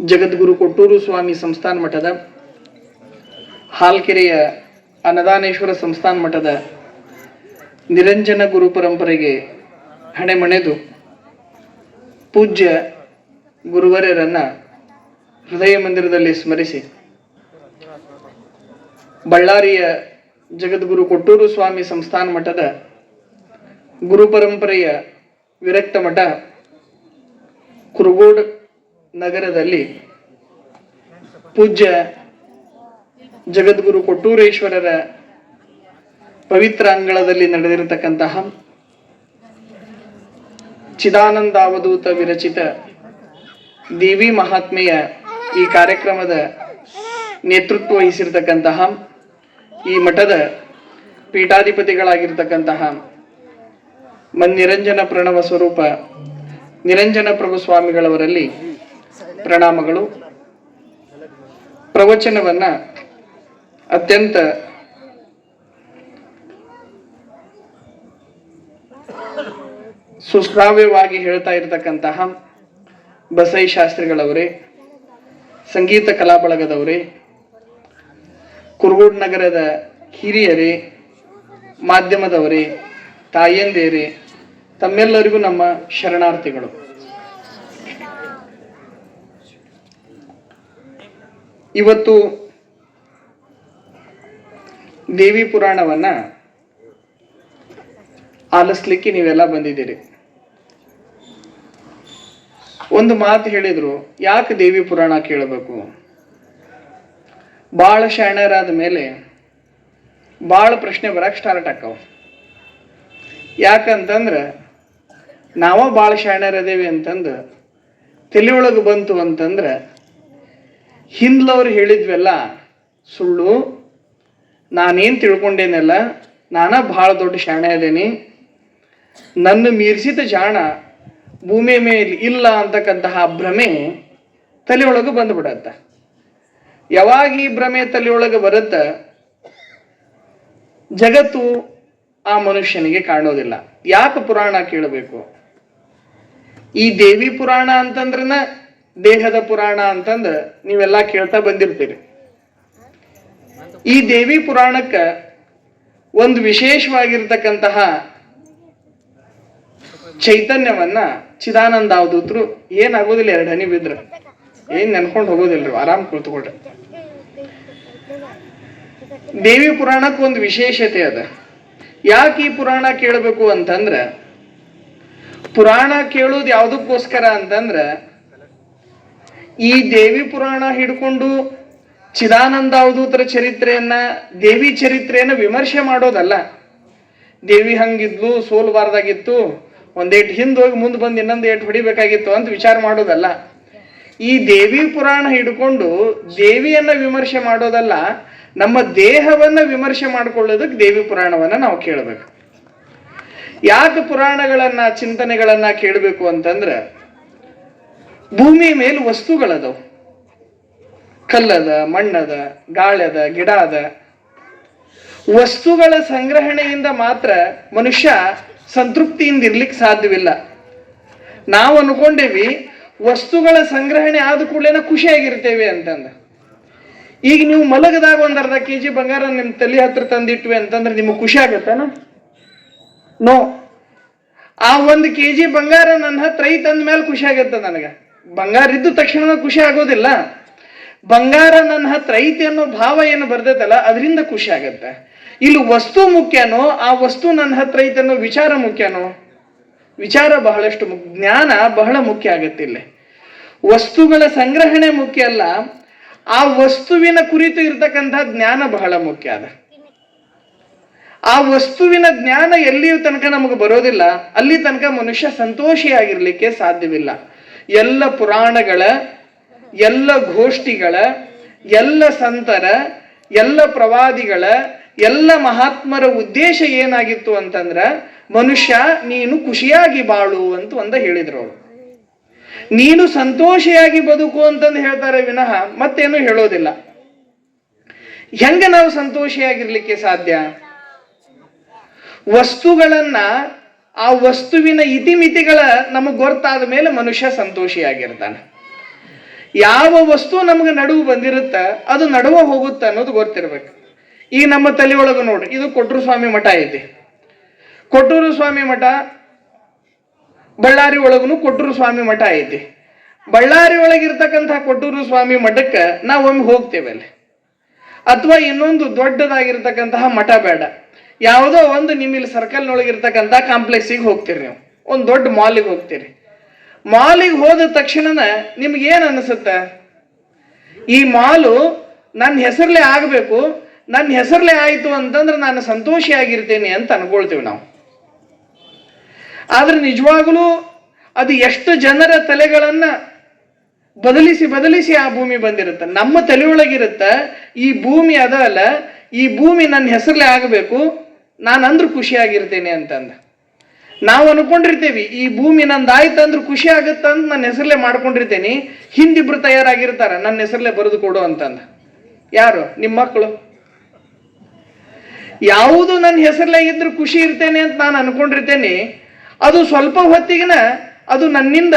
ಜಗದ್ಗುರು ಕೊಟ್ಟೂರು ಸ್ವಾಮಿ ಸಂಸ್ಥಾನ ಮಠದ ಹಾಲ್ಕೆರೆಯ ಅನ್ನದಾನೇಶ್ವರ ಸಂಸ್ಥಾನ ಮಠದ ನಿರಂಜನ ಗುರು ಪರಂಪರೆಗೆ ಹಣೆಮಣೆದು ಪೂಜ್ಯ ಗುರುವರ್ಯರನ್ನ ಹೃದಯ ಮಂದಿರದಲ್ಲಿ ಸ್ಮರಿಸಿ ಬಳ್ಳಾರಿಯ ಜಗದ್ಗುರು ಕೊಟ್ಟೂರು ಸ್ವಾಮಿ ಸಂಸ್ಥಾನ ಮಠದ ಗುರು ಪರಂಪರೆಯ ವಿರಕ್ತ ಮಠ ಕುರುಗೋಡ್ ನಗರದಲ್ಲಿ ಪೂಜ್ಯ ಜಗದ್ಗುರು ಕೊಟ್ಟೂರೇಶ್ವರರ ಪವಿತ್ರ ಅಂಗಳದಲ್ಲಿ ನಡೆದಿರತಕ್ಕಂತಹ ಚಿದಾನಂದಾವಧೂತ ವಿರಚಿತ ದೇವಿ ಮಹಾತ್ಮೆಯ ಈ ಕಾರ್ಯಕ್ರಮದ ನೇತೃತ್ವ ವಹಿಸಿರ್ತಕ್ಕಂತಹ ಈ ಮಠದ ಪೀಠಾಧಿಪತಿಗಳಾಗಿರ್ತಕ್ಕಂತಹ ಮನ್ನಿರಂಜನ ಪ್ರಣವ ಸ್ವರೂಪ ನಿರಂಜನ ಪ್ರಭು ಸ್ವಾಮಿಗಳವರಲ್ಲಿ ಪ್ರಣಾಮಗಳು. ಪ್ರವಚನವನ್ನ ಅತ್ಯಂತ ಸುಶ್ರಾವ್ಯವಾಗಿ ಹೇಳ್ತಾ ಇರತಕ್ಕಂತಹ ಬಸೈ ಶಾಸ್ತ್ರಿಗಳವರೇ, ಸಂಗೀತ ಕಲಾ ಬಳಗದವರೇ ಕುರುಗೋಡ್ ನಗರದ ಹಿರಿಯರೇ, ಮಾಧ್ಯಮದವರೇ, ತಾಯಂದೇರೇ, ತಮ್ಮೆಲ್ಲರಿಗೂ ನಮ್ಮ ಶರಣಾರ್ಥಿಗಳು. ಇವತ್ತು ದೇವಿ ಪುರಾಣವನ್ನ ಆಲಿಸ್ಲಿಕ್ಕೆ ನೀವೆಲ್ಲ ಬಂದಿದ್ದೀರಿ. ಒಂದು ಮಾತು ಹೇಳಿದ್ರು, ಯಾಕೆ ದೇವಿ ಪುರಾಣ ಕೇಳಬೇಕು? ಭಾಳ ಶಾಣರಾದ ಮೇಲೆ ಭಾಳ ಪ್ರಶ್ನೆ ಬರಕ್ಕೆ ಸ್ಟಾರ್ಟ್ ಆಕವು ಯಾಕಂತಂದ್ರೆ, ನಾವ ಭಾಳ ಶಾಣ್ಯರದೇವಿ ಅಂತಂದು, ತಲೆಯೊಳಗೆ ಬಂತು ಅಂತಂದ್ರೆ ಹಿಂದ್ಲವ್ರು ಹೇಳಿದ್ವೆಲ್ಲ, ಸುಳ್ಳು, ನಾನೇನು ತಿಳ್ಕೊಂಡೇನಲ್ಲ, ನಾನ ಭಾಳ ದೊಡ್ಡ ಶಾಣೆ ಅದೇನಿ. ನನ್ನ ಮೀರಿಸಿದ ಜಾಣ ಭೂಮಿ ಮೇಲೆ ಇಲ್ಲ ಅಂತಕ್ಕಂತಹ ಭ್ರಮೆ ತಲೆಯೊಳಗೆ ಬಂದ್ಬಿಡತ್ತ. ಯಾವಾಗ ಈ ಭ್ರಮೆ ತಲೆಯೊಳಗೆ ಬರುತ್ತ? ಜಗತ್ತು ಆ ಮನುಷ್ಯನಿಗೆ ಕಾಣೋದಿಲ್ಲ. ಯಾಕೆ ಪುರಾಣ ಕೇಳಬೇಕು? ಈ ದೇವಿ ಪುರಾಣ ಅಂತಂದ್ರನ ದೇಹದ ಪುರಾಣ ಅಂತಂದ ನೀವೆಲ್ಲಾ ಕೇಳ್ತಾ ಬಂದಿರ್ತೀರಿ. ಈ ದೇವಿ ಪುರಾಣಕ್ಕ ಒಂದು ವಿಶೇಷವಾಗಿರ್ತಕ್ಕಂತಹ ಚೈತನ್ಯವನ್ನ ಚಿದಾನಂದ ಅವಧೂತರು ಏನಾಗೋದಿಲ್ಲ ಎರಡು ಹನಿ ಬಿದ್ರ. ಏನ್ ನೆನ್ಕೊಂಡು ಹೋಗೋದಿಲ್ರಿ, ಆರಾಮ್ ಕುಳಿತುಕೊಳ್ರಿ. ದೇವಿ ಪುರಾಣಕ್ಕೆ ಒಂದು ವಿಶೇಷತೆ ಅದ. ಯಾಕೆ ಈ ಪುರಾಣ ಕೇಳಬೇಕು ಅಂತಂದ್ರ ಪುರಾಣ ಕೇಳೋದು ಯಾವುದಕ್ಕೋಸ್ಕರ ಅಂತಂದ್ರ ಈ ದೇವಿ ಪುರಾಣ ಹಿಡ್ಕೊಂಡು ಚಿದಾನಂದ ಅವಧೂತರ ಚರಿತ್ರೆಯನ್ನ, ದೇವಿ ಚರಿತ್ರೆಯನ್ನ ವಿಮರ್ಶೆ ಮಾಡೋದಲ್ಲ. ದೇವಿ ಹಂಗಿದ್ಲು, ಸೋಲ್ಬಾರ್ದಾಗಿತ್ತು, ಒಂದೇಟ್ ಹಿಂದೆ ಹೋಗಿ ಮುಂದೆ ಬಂದು ಇನ್ನೊಂದು ಏಟ್ ಹೊಡಿಬೇಕಾಗಿತ್ತು ಅಂತ ವಿಚಾರ ಮಾಡೋದಲ್ಲ. ಈ ದೇವಿ ಪುರಾಣ ಹಿಡ್ಕೊಂಡು ದೇವಿಯನ್ನ ವಿಮರ್ಶೆ ಮಾಡೋದಲ್ಲ, ನಮ್ಮ ದೇಹವನ್ನ ವಿಮರ್ಶೆ ಮಾಡ್ಕೊಳ್ಳೋದಕ್ಕೆ ದೇವಿ ಪುರಾಣವನ್ನ ನಾವು ಕೇಳಬೇಕು. ಯಾಕೆ ಪುರಾಣಗಳನ್ನ, ಚಿಂತನೆಗಳನ್ನ ಕೇಳಬೇಕು ಅಂತಂದ್ರೆ ಭೂಮಿ ಮೇಲೆ ವಸ್ತುಗಳದವು. ಕಲ್ಲದ, ಮಣ್ಣದ ಗಾಳದ ಗಿಡ ಅದ ವಸ್ತುಗಳ ಸಂಗ್ರಹಣೆಯಿಂದ ಮಾತ್ರ ಮನುಷ್ಯ ಸಂತೃಪ್ತಿಯಿಂದ ಇರ್ಲಿಕ್ಕೆ ಸಾಧ್ಯವಿಲ್ಲ. ನಾವು ಅನ್ಕೊಂಡೇವಿ, ವಸ್ತುಗಳ ಸಂಗ್ರಹಣೆ ಆದ ಕೂಡಲೇ ಖುಷಿಯಾಗಿರ್ತೇವೆ ಅಂತಂದ. ಈಗ ನೀವು ಮಲಗದಾಗ ಒಂದು ಅರ್ಧ ಕೆ ಜಿ ಬಂಗಾರ ನಿಮ್ಮ ತಲೆ ಹತ್ರ ತಂದಿಟ್ವಿ ಅಂತಂದ್ರೆ ನಿಮಗೆ ಖುಷಿ ಆಗತ್ತೇನ? ನೋ ಆ ಒಂದು ಕೆ ಜಿ ಬಂಗಾರ ನನ್ನ ಹತ್ರ ಐತ್ ಅಂದ ಮೇಲೆ ಖುಷಿ ಆಗತ್ತ ನನಗ. ಬಂಗಾರ ಇದ್ದ ತಕ್ಷಣ ಖುಷಿ ಆಗೋದಿಲ್ಲ. ಬಂಗಾರ ನನ್ನ ಹತ್ರ ಐತಿ ಅನ್ನೋ ಭಾವ ಏನು ಬರ್ತೈತಲ್ಲ, ಅದರಿಂದ ಖುಷಿ ಆಗತ್ತೆ. ಇಲ್ಲಿ ವಸ್ತು ಮುಖ್ಯನೋ, ಆ ವಸ್ತು ನನ್ನ ಹತ್ರ ಐತೆ ಅನ್ನೋ ವಿಚಾರ ಮುಖ್ಯನೋ? ವಿಚಾರ ಬಹಳಷ್ಟು ಜ್ಞಾನ ಬಹಳ ಮುಖ್ಯ ಆಗತ್ತೆ ಇಲ್ಲಿ. ವಸ್ತುಗಳ ಸಂಗ್ರಹಣೆ ಮುಖ್ಯ ಅಲ್ಲ, ಆ ವಸ್ತುವಿನ ಕುರಿತು ಇರತಕ್ಕಂಥ ಜ್ಞಾನ ಬಹಳ ಮುಖ್ಯ ಅದ. ಆ ವಸ್ತುವಿನ ಜ್ಞಾನ ಎಲ್ಲಿಯೂ ತನಕ ನಮಗೆ ಬರೋದಿಲ್ಲ, ಅಲ್ಲಿ ತನಕ ಮನುಷ್ಯ ಸಂತೋಷಿಯಾಗಿರ್ಲಿಕ್ಕೆ ಸಾಧ್ಯವಿಲ್ಲ. ಎಲ್ಲ ಪುರಾಣಗಳ, ಎಲ್ಲ ಗೋಷ್ಠಿಗಳ, ಎಲ್ಲ ಸಂತರ, ಎಲ್ಲ ಪ್ರವಾದಿಗಳ, ಎಲ್ಲ ಮಹಾತ್ಮರ ಉದ್ದೇಶ ಏನಾಗಿತ್ತು ಅಂತಂದ್ರ, ಮನುಷ್ಯ ನೀನು ಖುಷಿಯಾಗಿ ಬಾಳು ಅಂತ ಒಂದ ಹೇಳಿದ್ರು ಅವರು. ನೀನು ಸಂತೋಷಿಯಾಗಿ ಬದುಕು ಅಂತಂದು ಹೇಳ್ತಾರೆ ವಿನಃ ಮತ್ತೇನು ಹೇಳೋದಿಲ್ಲ. ಹೆಂಗ ನಾವು ಸಂತೋಷಿಯಾಗಿರ್ಲಿಕ್ಕೆ ಸಾಧ್ಯ? ವಸ್ತುಗಳನ್ನ ಆ ವಸ್ತುವಿನ ಇತಿಮಿತಿಗಳ ನಮಗೆ ಗೊತ್ತಾದ ಮೇಲೆ ಮನುಷ್ಯ ಸಂತೋಷಿಯಾಗಿರ್ತಾನೆ. ಯಾವ ವಸ್ತು ನಮ್ಗೆ ನಡುವು ಬಂದಿರುತ್ತ, ಅದು ನಡುವ ಹೋಗುತ್ತ ಅನ್ನೋದು ಗೊತ್ತಿರ್ಬೇಕು. ಈಗ ನಮ್ಮ ತಲೆಯೊಳಗೆ ನೋಡ್ರಿ ಇದು ಕೊಟ್ಟೂರು ಸ್ವಾಮಿ ಮಠ ಐತಿ. ಕೊಟ್ಟೂರು ಸ್ವಾಮಿ ಮಠ, ಬಳ್ಳಾರಿ ಒಳಗೂ ಕೊಟ್ಟೂರು ಸ್ವಾಮಿ ಮಠ ಐತಿ. ಬಳ್ಳಾರಿ ಒಳಗಿರ್ತಕ್ಕಂಥ ಕೊಟ್ಟೂರು ಸ್ವಾಮಿ ಮಠಕ್ಕೆ ನಾವು ಒಮ್ಮೆ ಹೋಗ್ತೇವೆ ಅಲ್ಲಿ. ಅಥವಾ ಇನ್ನೊಂದು ದೊಡ್ಡದಾಗಿರ್ತಕ್ಕಂತಹ ಮಠ ಬೇಡ. ಯಾವುದೋ ಒಂದು ನಿಮ್ಮ ಇಲ್ಲಿ ಸರ್ಕಲ್ನೊಳಗಿರ್ತಕ್ಕಂಥ ಕಾಂಪ್ಲೆಕ್ಸಿಗೆ ಹೋಗ್ತೀರಿ ನೀವು. ಒಂದು ದೊಡ್ಡ ಮಾಲಿಗೆ ಹೋಗ್ತೀರಿ. ಮಾಲಿಗೆ ಹೋದ ತಕ್ಷಣನ ನಿಮ್ಗೆ ಏನು ಅನಿಸುತ್ತೆ? ಈ ಮಾಲು ನನ್ನ ಹೆಸರಲ್ಲೇ ಆಗಬೇಕು ನನ್ನ ಹೆಸರಲ್ಲೇ ಆಯಿತು ಅಂತಂದ್ರೆ ನಾನು ಸಂತೋಷಿಯಾಗಿರ್ತೇನೆ ಅಂತ ಅನ್ಕೊಳ್ತೀವಿ ನಾವು. ಆದ್ರೆ ನಿಜವಾಗಲೂ ಅದು ಎಷ್ಟು ಜನರ ತಲೆಗಳನ್ನ ಬದಲಿಸಿ ಬದಲಿಸಿ ಆ ಭೂಮಿ ಬಂದಿರುತ್ತೆ. ನಮ್ಮ ತಲೆಯೊಳಗಿರುತ್ತೆ, ಈ ಭೂಮಿ ಅದ ಅಲ್ಲ ಈ ಭೂಮಿ ನನ್ನ ಹೆಸರಲ್ಲೇ ಆಗಬೇಕು ನಾನು ಅಂದ್ರೂ ಖುಷಿಯಾಗಿರ್ತೇನೆ ಅಂತಂದ. ನಾವು ಅನ್ಕೊಂಡಿರ್ತೇವಿ, ಈ ಭೂಮಿ ನಂದಾಯ್ತು ಅಂದ್ರೆ ಖುಷಿ ಆಗುತ್ತೆ ಅಂತ ನನ್ನ ಹೆಸರಲ್ಲೇ ಮಾಡ್ಕೊಂಡಿರ್ತೇನೆ, ಹಿಂದಿಬ್ರು ತಯಾರಾಗಿರ್ತಾರ ನನ್ನ ಹೆಸರಲ್ಲೇ ಬರೆದು ಕೊಡು ಅಂತಂದ. ಯಾರು? ನಿಮ್ಮ ಮಕ್ಕಳು ಯಾವುದು ನನ್ನ ಹೆಸರಲ್ಲೇ ಇದ್ರೆ ಖುಷಿ ಇರ್ತೇನೆ ಅಂತ ನಾನು ಅನ್ಕೊಂಡಿರ್ತೇನೆ, ಅದು ಸ್ವಲ್ಪ ಹೊತ್ತಿಗಿನ ಅದು ನನ್ನಿಂದ,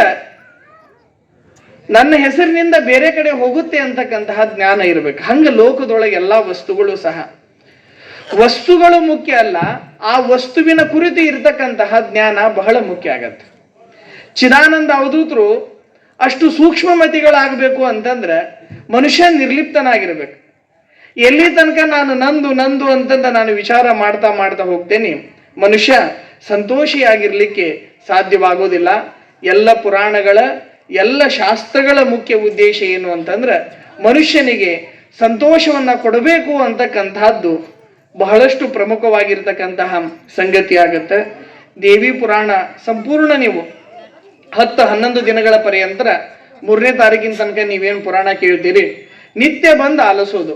ನನ್ನ ಹೆಸರಿನಿಂದ ಬೇರೆ ಕಡೆ ಹೋಗುತ್ತೆ ಅಂತಕ್ಕಂತಹ ಜ್ಞಾನ ಇರಬೇಕು. ಹಂಗೆ ಲೋಕದೊಳಗೆ ಎಲ್ಲಾ ವಸ್ತುಗಳು ಸಹ. ವಸ್ತುಗಳು ಮುಖ್ಯ ಅಲ್ಲ, ಆ ವಸ್ತುವಿನ ಕುರಿತು ಇರತಕ್ಕಂತಹ ಜ್ಞಾನ ಬಹಳ ಮುಖ್ಯ ಆಗತ್ತೆ. ಚಿದಾನಂದ ಅವಧೂತರು ಅಷ್ಟು ಸೂಕ್ಷ್ಮಮತಿಗಳಾಗಬೇಕು ಅಂತಂದ್ರೆ ಮನುಷ್ಯ ನಿರ್ಲಿಪ್ತನಾಗಿರ್ಬೇಕು. ಎಲ್ಲಿ ತನಕ ನಾನು ನಂದು ನಂದು ಅಂತಂದ ನಾನು ವಿಚಾರ ಮಾಡ್ತಾ ಮಾಡ್ತಾ ಹೋಗ್ತೇನೆ, ಮನುಷ್ಯ ಸಂತೋಷಿಯಾಗಿರ್ಲಿಕ್ಕೆ ಸಾಧ್ಯವಾಗೋದಿಲ್ಲ. ಎಲ್ಲ ಪುರಾಣಗಳ, ಎಲ್ಲ ಶಾಸ್ತ್ರಗಳ ಮುಖ್ಯ ಉದ್ದೇಶ ಏನು ಅಂತಂದ್ರೆ ಮನುಷ್ಯನಿಗೆ ಸಂತೋಷವನ್ನ ಕೊಡಬೇಕು ಅಂತಕ್ಕಂತಹದ್ದು ಬಹಳಷ್ಟು ಪ್ರಮುಖವಾಗಿರ್ತಕ್ಕಂತಹ ಸಂಗತಿ ಆಗುತ್ತೆ. ದೇವಿ ಪುರಾಣ ಸಂಪೂರ್ಣ ನೀವು ಹತ್ತು ಹನ್ನೊಂದು ದಿನಗಳ ಪರ್ಯಂತರ ಮೂರನೇ ತಾರೀಕಿನ ತನಕ ನೀವೇನು ಪುರಾಣ ಕೇಳ್ತೀರಿ? ನಿತ್ಯ ಬಂದು ಆಲಿಸೋದು.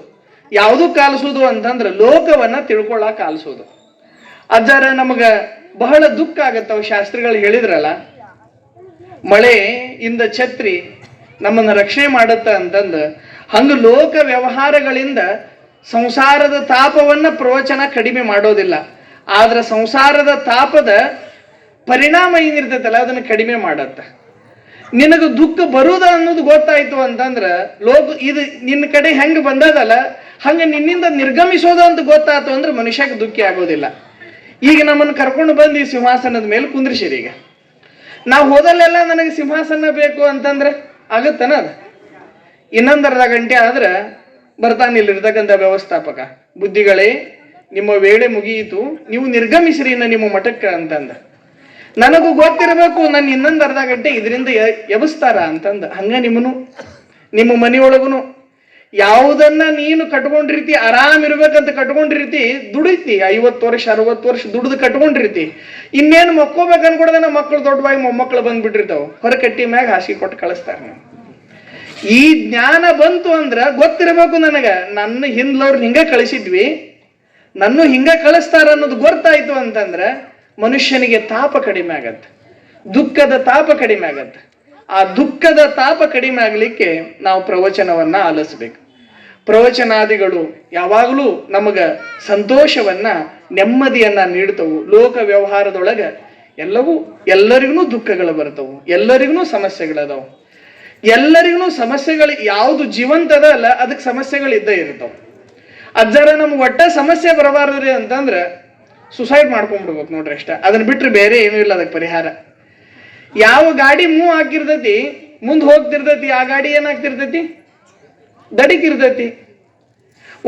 ಯಾವುದು ಆಲಿಸೋದು ಅಂತಂದ್ರೆ ಲೋಕವನ್ನ ತಿಳ್ಕೊಳ್ಳಾಕ ಆಲಿಸೋದು. ಅದರ ನಮಗ ಬಹಳ ದುಃಖ ಆಗತ್ತ ಅವ್ ಶಾಸ್ತ್ರಿಗಳು ಹೇಳಿದ್ರಲ್ಲ. ಮಳೆ ಇಂದ ಛತ್ರಿ ನಮ್ಮನ್ನ ರಕ್ಷಣೆ ಮಾಡುತ್ತ ಅಂತಂದ ಹಂಗ ಲೋಕ ವ್ಯವಹಾರಗಳಿಂದ ಸಂಸಾರದ ತಾಪವನ್ನ ಪ್ರವಚನ ಕಡಿಮೆ ಮಾಡೋದಿಲ್ಲ. ಆದ್ರೆ ಸಂಸಾರದ ತಾಪದ ಪರಿಣಾಮ ಏನಿರ್ತೈತಲ್ಲ, ಅದನ್ನು ಕಡಿಮೆ ಮಾಡತ್ತ. ನಿನಗೆ ದುಃಖ ಬರುದ ಅನ್ನೋದು ಗೊತ್ತಾಯ್ತು ಅಂತಂದ್ರೆ, ಲೋಕ ಇದು ನಿನ್ನ ಕಡೆ ಹೆಂಗೆ ಬಂದದಲ್ಲ, ಹಂಗ ನಿನ್ನಿಂದ ನಿರ್ಗಮಿಸೋದು ಅಂತ ಗೊತ್ತಾಯ್ತು ಅಂದ್ರೆ ಮನುಷ್ಯಕ್ಕೆ ದುಃಖಿ ಆಗೋದಿಲ್ಲ. ಈಗ ನಮ್ಮನ್ನು ಕರ್ಕೊಂಡು ಬಂದು ಈ ಸಿಂಹಾಸನದ ಮೇಲೆ ಕುಂದ್ರಿಸಿರಿ ಈಗ. ನಾವು ಹೋದಲ್ಲೆಲ್ಲ ನನಗೆ ಸಿಂಹಾಸನ ಬೇಕು ಅಂತಂದ್ರೆ ಆಗುತ್ತನ ಅದು? ಇನ್ನೊಂದರ್ಧ ಗಂಟೆ ಆದ್ರೆ ಬರ್ತಾನೆ ಇಲ್ಲಿರ್ತಕ್ಕಂಥ ವ್ಯವಸ್ಥಾಪಕ. ಬುದ್ಧಿಗಳೇ, ನಿಮ್ಮ ವೇಳೆ ಮುಗಿಯಿತು, ನೀವು ನಿರ್ಗಮಿಸ್ರಿ ಇನ್ನ ನಿಮ್ಮ ಮಠಕ್ಕೆ ಅಂತಂದ. ನನಗೂ ಗೊತ್ತಿರಬೇಕು, ನನ್ನ ಇನ್ನೊಂದು ಅರ್ಧ ಗಂಟೆ ಇದರಿಂದ ಎಬಸ್ತಾರ ಅಂತಂದ. ಹಂಗ ನಿಮ್ಮನು, ನಿಮ್ಮ ಮನೆಯೊಳಗುನು. ಯಾವುದನ್ನ ನೀನು ಕಟ್ಕೊಂಡಿರ್ತಿ, ಆರಾಮ್ ಇರ್ಬೇಕಂತ ಕಟ್ಕೊಂಡಿರ್ತಿ, ದುಡಿತಿ. ಐವತ್ತು ವರ್ಷ, ಅರವತ್ತು ವರ್ಷ ದುಡ್ದು ಕಟ್ಕೊಂಡಿರ್ತಿ. ಇನ್ನೇನು ಮಕ್ಕೋಬೇಕು ಅನ್ಕೊಡದ ಮಕ್ಕಳು ದೊಡ್ಡವಾಗಿ ಮೊಮ್ಮಕ್ಕಳು ಬಂದ್ಬಿಟ್ಟಿರ್ತಾವ. ಹೊರಕಟ್ಟಿ ಮ್ಯಾಗ ಹಾಸಿಗೆ ಕೊಟ್ಟು ಕಳಿಸ್ತಾರೆ ನೀವು ಈ ಜ್ಞಾನ ಬಂತು ಅಂದ್ರ ಗೊತ್ತಿರಬೇಕು ನನಗ. ನನ್ನ ಹಿಂದ್ಲವ್ರು ಹಿಂಗ ಕಳಿಸಿದ್ವಿ. ನನ್ನ ಹಿಂಗ ಕಳಿಸ್ತಾರ ಅನ್ನೋದು ಗೊತ್ತಾಯ್ತು ಅಂತಂದ್ರ ಮನುಷ್ಯನಿಗೆ ತಾಪ ಕಡಿಮೆ ಆಗತ್ತೆ. ದುಃಖದ ತಾಪ ಕಡಿಮೆ ಆಗತ್ತೆ. ಆ ದುಃಖದ ತಾಪ ಕಡಿಮೆ ಆಗ್ಲಿಕ್ಕೆ ನಾವು ಪ್ರವಚನವನ್ನ ಆಲಿಸ್ಬೇಕು. ಪ್ರವಚನಾದಿಗಳು ಯಾವಾಗಲೂ ನಮಗ ಸಂತೋಷವನ್ನ, ನೆಮ್ಮದಿಯನ್ನ ನೀಡ್ತವು. ಲೋಕ ವ್ಯವಹಾರದೊಳಗ ಎಲ್ಲವೂ, ಎಲ್ಲರಿಗೂ ದುಃಖಗಳು ಬರ್ತವು. ಎಲ್ಲರಿಗೂ ಸಮಸ್ಯೆಗಳದಾವು. ಎಲ್ಲರಿಗೂ ಸಮಸ್ಯೆಗಳು ಯಾವುದು ಜೀವಂತದ ಅಲ್ಲ ಅದಕ್ಕೆ ಸಮಸ್ಯೆಗಳು ಇದ್ದೇ ಇರ್ತಾವ ಅಜ್ಜರ ನಮ್ಗೆ ಒಟ್ಟ ಸಮಸ್ಯೆ ಬರಬಾರ್ದ್ರಿ ಅಂತಂದ್ರೆ ಸುಸೈಡ್ ಮಾಡ್ಕೊಂಡ್ಬಿಡ್ಬೇಕು ನೋಡ್ರಿ ಅಷ್ಟೇ. ಅದನ್ನ ಬಿಟ್ರೆ ಬೇರೆ ಏನೂ ಇಲ್ಲ ಅದಕ್ಕೆ ಪರಿಹಾರ. ಯಾವ ಗಾಡಿ ಮೂವ್ ಹಾಕಿರ್ತೈತಿ, ಮುಂದೆ ಹೋಗ್ತಿರ್ತೈತಿ, ಆ ಗಾಡಿ ಏನಾಗ್ತಿರ್ತೈತಿ ದಡಿಕಿರ್ತೈತಿ.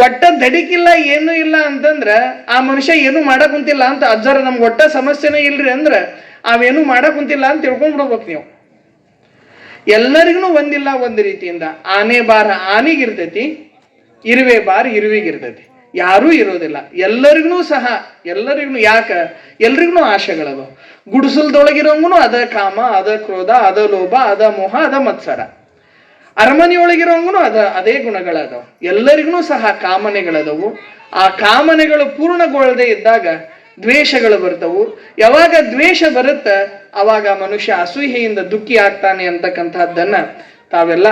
ಒಟ್ಟ ದಡಿಕಿಲ್ಲ, ಏನೂ ಇಲ್ಲ ಅಂತಂದ್ರೆ ಆ ಮನುಷ್ಯ ಏನು ಮಾಡಕ್ ಕುಂತಿಲ್ಲ ಅಂತ ಅಜ್ಜರ ನಮ್ಗೆ ಒಟ್ಟ ಸಮಸ್ಯೆನೇ ಇಲ್ರಿ ಅಂದ್ರ ಅವೇನು ಮಾಡಕ್ ಕುಂತಿಲ್ಲ ಅಂತ ತಿಳ್ಕೊಂಡ್ಬಿಡ್ಬೇಕು ನೀವು. ಎಲ್ಲರಿಗೂ ಒಂದಿಲ್ಲ, ಒಂದು ರೀತಿಯಿಂದ. ಆನೆ ಬಾರ ಆನೆಗಿರ್ತೈತಿ, ಇರುವೆ ಬಾರ್ ಇರುವಿಗಿರ್ತೈತಿ. ಯಾರೂ ಇರೋದಿಲ್ಲ. ಎಲ್ಲರಿಗೂ ಸಹ, ಎಲ್ಲರಿಗೂ ಯಾಕ? ಎಲ್ರಿಗೂ ಆಶೆಗಳದು ಗುಡಿಸಲ್ದೊಳಗಿರೋಂಗೂ ಅದ ಕಾಮ, ಅದ ಕ್ರೋಧ, ಅದ ಲೋಭ, ಅದ ಮೋಹ, ಅದ ಮತ್ಸರ. ಅರಮನೆಯೊಳಗಿರೋಂಗೂ ಅದ, ಅದೇ ಗುಣಗಳದವು. ಎಲ್ಲರಿಗೂ ಸಹ ಕಾಮನೆಗಳದವು. ಆ ಕಾಮನೆಗಳು ಪೂರ್ಣಗೊಳ್ಳದೆ ಇದ್ದಾಗ ದ್ವೇಷಗಳು ಬರ್ತವು. ಯಾವಾಗ ದ್ವೇಷ ಬರುತ್ತ, ಅವಾಗ ಮನುಷ್ಯ ಅಸೂಹೆಯಿಂದ ದುಃಖಿ ಆಗ್ತಾನೆ ಅಂತಕ್ಕಂಥದ್ದನ್ನ ತಾವೆಲ್ಲ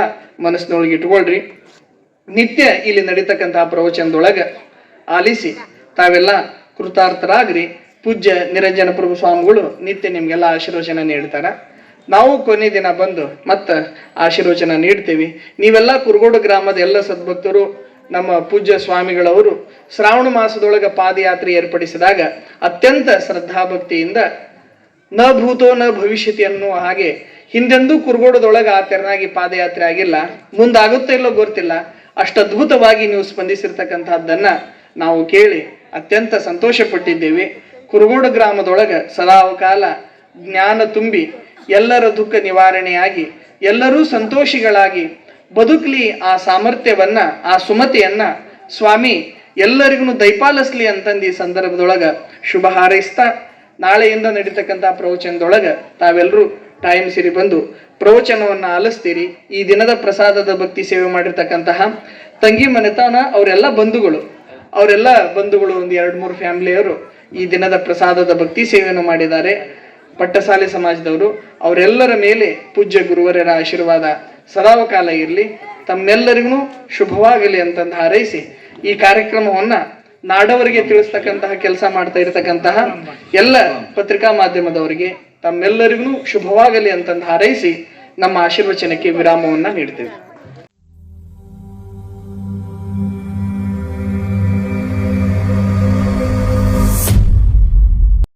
ಮನಸ್ಸಿನೊಳಗೆ ಇಟ್ಕೊಳ್ರಿ. ನಿತ್ಯ ಇಲ್ಲಿ ನಡೀತಕ್ಕಂತಹ ಪ್ರವಚನದೊಳಗ ಆಲಿಸಿ ತಾವೆಲ್ಲ ಕೃತಾರ್ಥರಾಗ್ರಿ. ಪೂಜ್ಯ ನಿರಂಜನ ಪ್ರಭು ಸ್ವಾಮಿಗಳು ನಿತ್ಯ ನಿಮ್ಗೆಲ್ಲ ಆಶೀರ್ವಚನ ನೀಡ್ತಾರ. ನಾವು ಕೊನೆ ದಿನ ಬಂದು ಮತ್ತ ಆಶೀರ್ವಚನ ನೀಡ್ತೀವಿ. ನೀವೆಲ್ಲ ಕುರುಗೋಡು ಗ್ರಾಮದ ಎಲ್ಲ ಸದ್ಭಕ್ತರು ನಮ್ಮ ಪೂಜ್ಯ ಸ್ವಾಮಿಗಳವರು ಶ್ರಾವಣ ಮಾಸದೊಳಗೆ ಪಾದಯಾತ್ರೆ ಏರ್ಪಡಿಸಿದಾಗ ಅತ್ಯಂತ ಶ್ರದ್ಧಾಭಕ್ತಿಯಿಂದ ನ ಭೂತೋ ನ ಭವಿಷ್ಯತಿ ಅನ್ನುವ ಹಾಗೆ ಹಿಂದೆಂದೂ ಕುರುಗೋಡದೊಳಗೆ ಆ ತೆರನಾಗಿ ಪಾದಯಾತ್ರೆ ಆಗಿಲ್ಲ, ಮುಂದಾಗುತ್ತೋ ಇಲ್ಲೋ ಗೊತ್ತಿಲ್ಲ. ಅಷ್ಟು ಅದ್ಭುತವಾಗಿ ನೀವು ಸ್ಪಂದಿಸಿರ್ತಕ್ಕಂಥದ್ದನ್ನ ನಾವು ಕೇಳಿ ಅತ್ಯಂತ ಸಂತೋಷ ಪಟ್ಟಿದ್ದೇವೆ ಗ್ರಾಮದೊಳಗೆ ಗ್ರಾಮದೊಳಗ ಸದಾವಕಾಲ ಜ್ಞಾನ ತುಂಬಿ ಎಲ್ಲರ ದುಃಖ ನಿವಾರಣೆಯಾಗಿ ಎಲ್ಲರೂ ಸಂತೋಷಿಗಳಾಗಿ ಬದುಕಲಿ ಆ ಸಾಮರ್ಥ್ಯವನ್ನ, ಆ ಸುಮತಿಯನ್ನ ಸ್ವಾಮಿ ಎಲ್ಲರಿಗೂ ದಯಪಾಲಿಸ್ಲಿ ಅಂತಂದು ಈ ಸಂದರ್ಭದೊಳಗ ಶುಭ ಹಾರೈಸ್ತಾ, ನಾಳೆಯಿಂದ ನಡೀತಕ್ಕಂಥ ಪ್ರವಚನದೊಳಗ ತಾವೆಲ್ಲರೂ ಟೈಮ್ ಸಿರಿ ಬಂದು ಪ್ರವಚನವನ್ನ ಆಲಿಸ್ತೀರಿ. ಈ ದಿನದ ಪ್ರಸಾದದ ಭಕ್ತಿ ಸೇವೆ ಮಾಡಿರ್ತಕ್ಕಂತಹ ತಂಗಿ ಮನೆತನ ಅವರೆಲ್ಲ ಬಂಧುಗಳು. ಅವರೆಲ್ಲ ಬಂಧುಗಳು ಒಂದು ಎರಡು ಮೂರು ಫ್ಯಾಮಿಲಿಯವರು ಈ ದಿನದ ಪ್ರಸಾದದ ಭಕ್ತಿ ಸೇವೆಯನ್ನು ಮಾಡಿದ್ದಾರೆ. ಪಟ್ಟಸಾಲೆ ಸಮಾಜದವರು, ಅವರೆಲ್ಲರ ಮೇಲೆ ಪೂಜ್ಯ ಗುರುವರರ ಆಶೀರ್ವಾದ ಸದಾವಕಾಲ ಇರಲಿ. ತಮ್ಮೆಲ್ಲರಿಗೂ ಶುಭವಾಗಲಿ ಅಂತಂದು ಹಾರೈಸಿ ಈ ಕಾರ್ಯಕ್ರಮವನ್ನ ನಾಡವರಿಗೆ ತಿಳಿಸ್ತಕ್ಕಂತಹ ಕೆಲಸ ಮಾಡ್ತಾ ಇರತಕ್ಕಂತಹ ಎಲ್ಲ ಪತ್ರಿಕಾ ಮಾಧ್ಯಮದವರಿಗೆ ತಮ್ಮೆಲ್ಲರಿಗೂ ಶುಭವಾಗಲಿ ಅಂತಂದು ಹಾರೈಸಿ ನಮ್ಮ ಆಶೀರ್ವಚನಕ್ಕೆ ವಿರಾಮವನ್ನು ನೀಡ್ತೇವೆ.